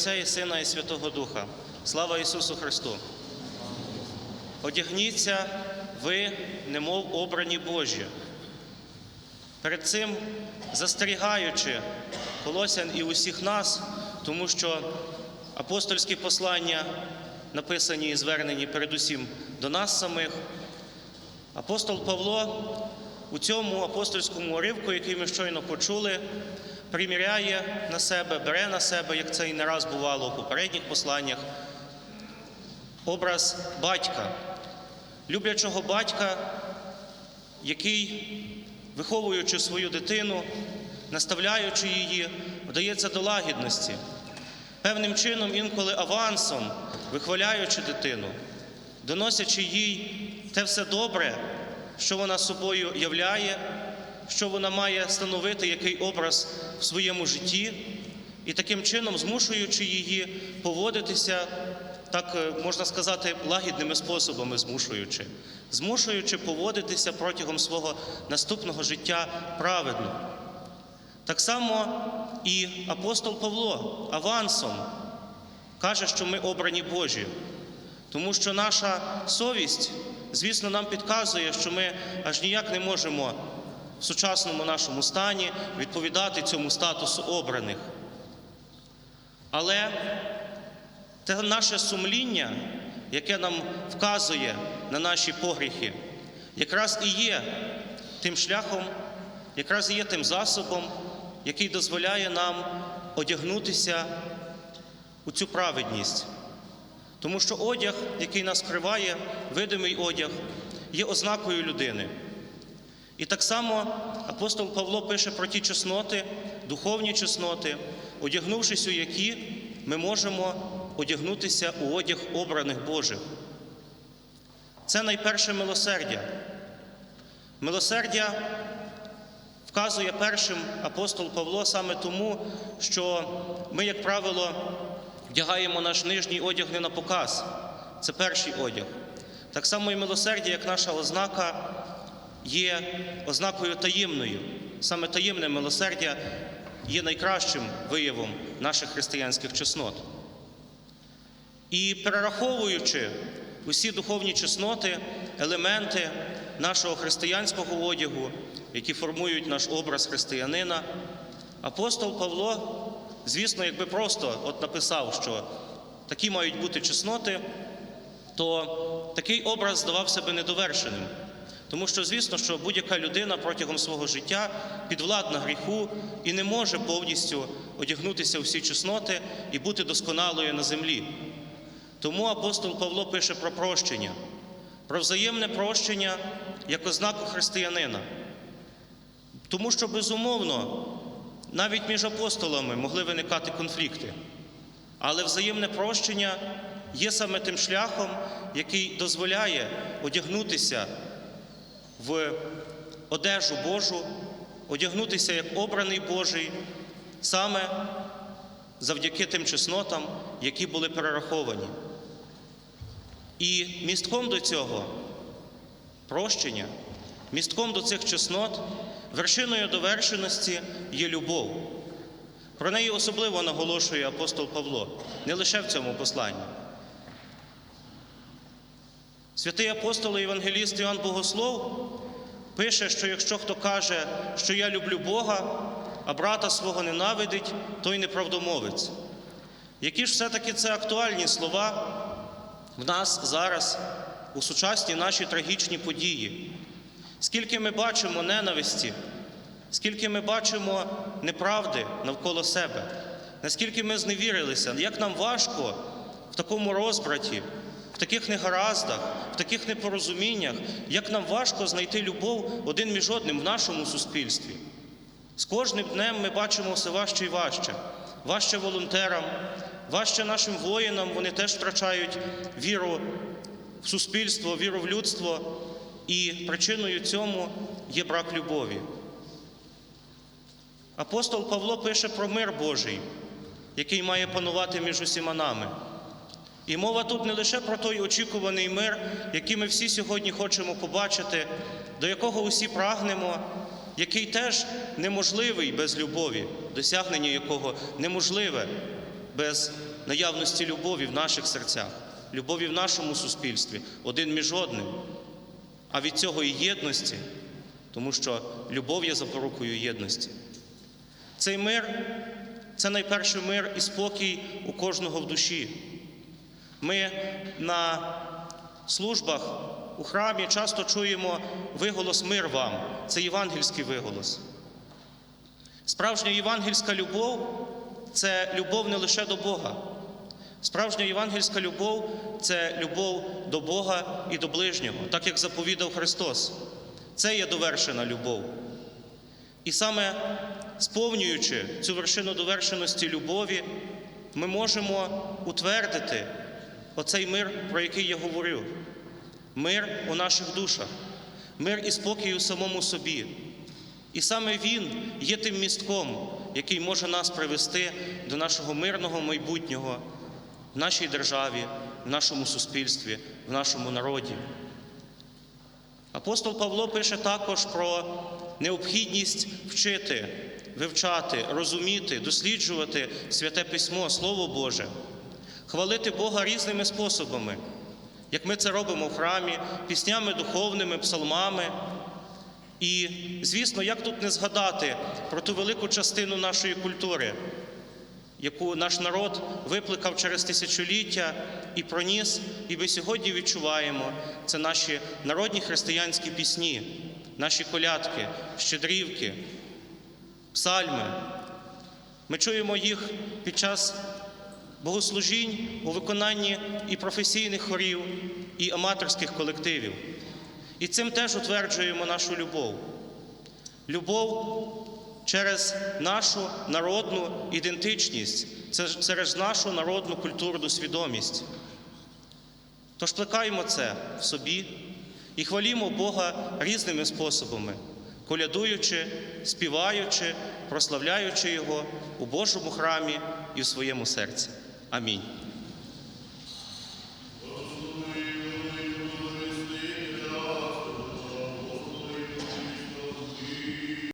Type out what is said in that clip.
Отця і Сина і Святого Духа. Слава Ісусу Христу! Одягніться ви, немов обрані Божі. Перед цим застерігаючи Колосян і усіх нас, тому що апостольські послання написані і звернені передусім до нас самих. Апостол Павло у цьому апостольському уривку, який ми щойно почули, приміряє на себе, бере на себе, як це і не раз бувало у попередніх посланнях, образ батька, люблячого батька, який, виховуючи свою дитину, наставляючи її, вдається до лагідності, певним чином, інколи авансом, вихваляючи дитину, доносячи їй те все добре, що вона собою являє, що вона має становити, який образ в своєму житті, і таким чином змушуючи її поводитися, так е, можна сказати, лагідними способами змушуючи, змушуючи поводитися протягом свого наступного життя праведно. Так само і апостол Павло авансом каже, що ми обрані Божі, тому що наша совість, звісно, нам підказує, що ми аж ніяк не можемо сучасному нашому стані відповідати цьому статусу обраних. Але те наше сумління, яке нам вказує на наші погріхи, якраз і є тим шляхом, якраз і є тим засобом, який дозволяє нам одягнутися у цю праведність. Тому що одяг, який нас скриває, видимий одяг, є ознакою людини. І так само апостол Павло пише про ті чесноти, духовні чесноти, одягнувшись у які ми можемо одягнутися у одяг обраних Божих. Це найперше милосердя. Милосердя вказує першим апостол Павло саме тому, що ми, як правило, вдягаємо наш нижній одяг не на показ. Це перший одяг. Так само і милосердя, як наша ознака, є ознакою таємною. Саме таємне милосердя є найкращим виявом наших християнських чеснот. І перераховуючи усі духовні чесноти, елементи нашого християнського одягу, які формують наш образ християнина, апостол Павло, звісно, якби просто от написав, що такі мають бути чесноти, то такий образ здавався би недовершеним. Тому що, звісно, що будь-яка людина протягом свого життя підвладна гріху і не може повністю одягнутися у всі чесноти і бути досконалою на землі. Тому апостол Павло пише про прощення, про взаємне прощення як ознаку християнина. Тому що, безумовно, навіть між апостолами могли виникати конфлікти. Але взаємне прощення є саме тим шляхом, який дозволяє одягнутися в одежу Божу, одягнутися як обраний Божий, саме завдяки тим чеснотам, які були перераховані. І містком до цього прощення, містком до цих чеснот, вершиною довершеності є любов. Про неї особливо наголошує апостол Павло, не лише в цьому посланні. Святий апостол і Євангеліст Іоанн Богослов пише, що якщо хто каже, що я люблю Бога, а брата свого ненавидить, той неправдомовець. Які ж все-таки це актуальні слова в нас зараз у сучасній нашій трагічній події? Скільки ми бачимо ненависті, скільки ми бачимо неправди навколо себе, наскільки ми зневірилися, як нам важко в такому розбраті, таких негараздах, в таких непорозуміннях, як нам важко знайти любов один між одним в нашому суспільстві. З кожним днем ми бачимо все важче і важче. Важче волонтерам, важче нашим воїнам, вони теж втрачають віру в суспільство, віру в людство, і причиною цьому є брак любові. Апостол Павло пише про мир Божий, який має панувати між усіма нами. І мова тут не лише про той очікуваний мир, який ми всі сьогодні хочемо побачити, до якого усі прагнемо, який теж неможливий без любові, досягнення якого неможливе без наявності любові в наших серцях, любові в нашому суспільстві, один між одним, а від цього і єдності, тому що любов є запорукою єдності. Цей мир це найперше мир і спокій у кожного в душі. Ми на службах у храмі часто чуємо виголос мир вам. Це євангельський виголос. Справжня євангельська любов це любов не лише до Бога. Справжня євангельська любов це любов до Бога і до ближнього, так як заповідав Христос. Це є довершена любов. І саме сповнюючи цю вершину довершеності любові, ми можемо утвердити оцей мир, про який я говорю. Мир у наших душах, мир і спокій у самому собі. І саме він є тим містком, який може нас привести до нашого мирного майбутнього в нашій державі, в нашому суспільстві, в нашому народі. Апостол Павло пише також про необхідність вчити, вивчати, розуміти, досліджувати святе письмо, Слово Боже, хвалити Бога різними способами, як ми це робимо в храмі, піснями духовними, псалмами. І, звісно, як тут не згадати про ту велику частину нашої культури, яку наш народ викликав через тисячоліття і проніс, і ми сьогодні відчуваємо це наші народні християнські пісні, наші колядки, щедрівки, псальми. Ми чуємо їх під час богослужінь у виконанні і професійних хорів, і аматорських колективів. І цим теж утверджуємо нашу любов. Любов через нашу народну ідентичність, через нашу народну культурну свідомість. Тож плекаємо це в собі і хвалімо Бога різними способами, колядуючи, співаючи, прославляючи Його у Божому храмі і в своєму серці. Амінь.